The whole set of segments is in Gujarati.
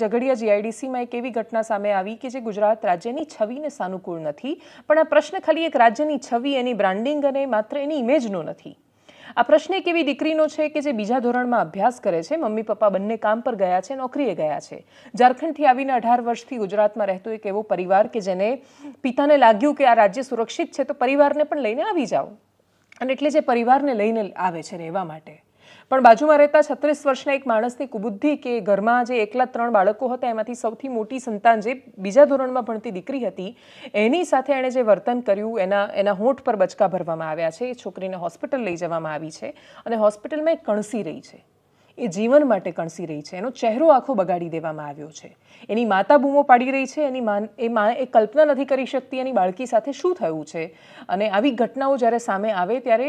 ઝઘડિયા જીઆઈડીસીમાં એક એવી ઘટના સામે આવી કે જે ગુજરાત રાજ્યની છબીને સાનુકૂળ નથી. પણ આ પ્રશ્ન ખાલી એક રાજ્યની છબી એની બ્રાન્ડિંગ અને માત્ર એની ઇમેજનો નથી. આ પ્રશ્ન એક એવી દીકરીનો છે કે જે બીજા ધોરણમાં અભ્યાસ કરે છે. મમ્મી, પપ્પા બંને કામ પર ગયા છે, નોકરીએ ગયા છે. ઝારખંડથી આવીને અઢાર વર્ષથી ગુજરાતમાં રહેતો એક એવો પરિવાર કે જેને પિતાને લાગ્યું કે આ રાજ્ય સુરક્ષિત છે, તો પરિવારને પણ લઈને આવી જાઓ. અને એટલે જે પરિવારને લઈને આવે છે રહેવા માટે. પણ બાજુમાં રહેતા છત્રીસ વર્ષના એક માણસની કુબુદ્ધિ કે ઘરમાં જે એકલા ત્રણ બાળકો હતા, એમાંથી સૌથી મોટી સંતાન જે બીજા ધોરણમાં ભણતી દીકરી હતી, એની સાથે એણે જે વર્તન કર્યું, એના એના હોઠ પર બચકા ભરવામાં આવ્યા છે એ છોકરીને હોસ્પિટલ લઈ જવામાં આવી છે અને હોસ્પિટલમાં એ કણસી રહી છે. એ જીવન માટે કણસી રહી છે. એનો ચહેરો આખો બગાડી દેવામાં આવ્યો છે. એની માતા બૂમો પાડી રહી છે. એની એ મા, એ કલ્પના નથી કરી શકતી એની બાળકી સાથે શું થયું છે. અને આવી ઘટનાઓ જ્યારે સામે આવે ત્યારે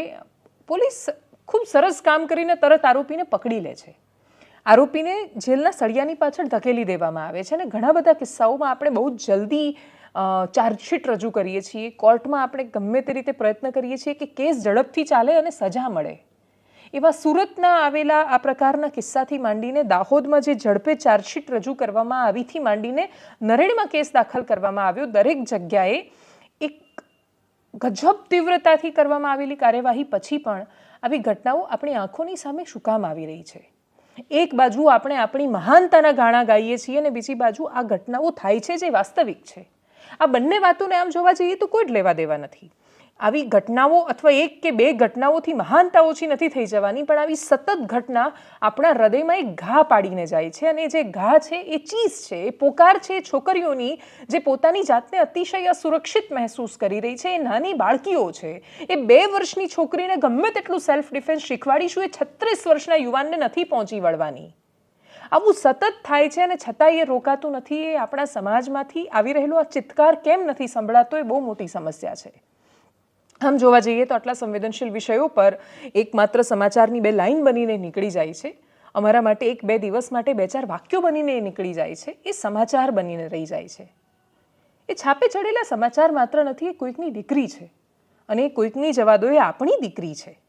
પોલીસ ખૂબ સરસ કામ કરીને તરત આરોપીને પકડી લે છે. આરોપીને જેલના સળિયાની પાછળ ધકેલી દેવામાં આવે છે અને ઘણા બધા કિસ્સાઓમાં આપણે બહુ જલ્દી ચાર્જશીટ રજૂ કરીએ છીએ. કોર્ટમાં આપણે ગમે તે રીતે પ્રયત્ન કરીએ છીએ કે કેસ ઝડપથી ચાલે અને સજા મળે. એવા સુરતના આવેલા આ પ્રકારના કિસ્સાથી માંડીને દાહોદમાં જે ઝડપે ચાર્જશીટ રજૂ કરવામાં આવીથી માંડીને નરેડમાં કેસ દાખલ કરવામાં આવ્યો દરેક જગ્યાએ ગજબ તીવ્રતાથી કરવામાં આવેલી કાર્યવાહી પછી પણ આવી ઘટનાઓ આપણી આંખોની સામે શું કામ આવી રહી છે? એક બાજુ આપણે આપણી મહાનતાના ગાણા ગાઈએ છીએ અને બીજી બાજુ આ ઘટનાઓ થાય છે જે વાસ્તવિક છે. આ બંને વાતોને આમ જોવા જઈએ તો કોઈ જ લેવા દેવા નથી. આવી ઘટનાઓ અથવા એક કે બે ઘટનાઓથી મહાનતા ઓછી નથી થઈ જવાની, પણ આવી સતત ઘટના આપણા હૃદયમાં એક ઘા પાડીને જાય છે અને જે ઘા છે એ ચીઝ છે, એ પોકાર છે છોકરીઓની જે પોતાની જાતને અતિશય અસુરક્ષિત મહેસૂસ કરી રહી છે, એ નાની બાળકીઓ છે, એ બે વર્ષની છોકરીને ગમે તેટલું સેલ્ફ ડિફેન્સ શીખવાડીશું, એ છત્રીસ વર્ષના યુવાનને નથી પહોંચી વળવાની. આવું સતત થાય છે અને છતાં એ રોકાતું નથી, એ આપણા સમાજમાંથી આવી રહેલો આ ચિત્કાર કેમ નથી સંભળાતો, એ બહુ મોટી સમસ્યા છે. આમ જોવા જઈએ તો આટલા સંવેદનશીલ વિષયો પર એકમાત્ર સમાચારની બે લાઈન બનીને નીકળી જાય છે. અમારા માટે એક બે દિવસ માટે બે ચાર વાક્યો બનીને એ નીકળી જાય છે. એ સમાચાર બનીને રહી જાય છે. એ છાપે ચડેલા સમાચાર માત્ર નથી, એ કોઈકની દીકરી છે. અને એ કોઈકની જવાદો એ આપણી દીકરી છે.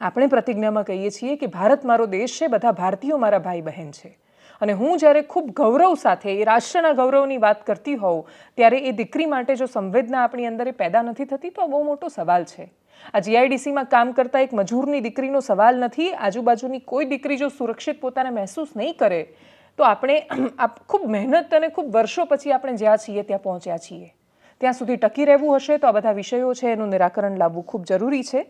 આપણે પ્રતિજ્ઞામાં કહીએ છીએ કે ભારત મારો દેશ છે, બધા ભારતીયો મારા ભાઈ બહેન છે. અને હું જ્યારે ખૂબ ગૌરવ સાથે, એ રાષ્ટ્રના ગૌરવની વાત કરતી હોઉં, ત્યારે એ દીકરી માટે જો સંવેદના આપણી અંદર પેદા નથી થતી, તો આ બહુ મોટો સવાલ છે. આ જીઆઈડીસીમાં કામ કરતા એક મજૂરની દીકરીનો સવાલ નથી. આજુબાજુની કોઈ દીકરી જો સુરક્ષિત પોતાને મહેસૂસ નહીં કરે, તો આપણે ખૂબ મહેનત અને ખૂબ વર્ષો પછી આપણે જ્યાં છીએ, ત્યાં પહોંચ્યા છીએ. ત્યાં સુધી ટકી રહેવું હશે તો આ બધા વિષયો છે, એનું નિરાકરણ લાવવું ખૂબ જરૂરી છે.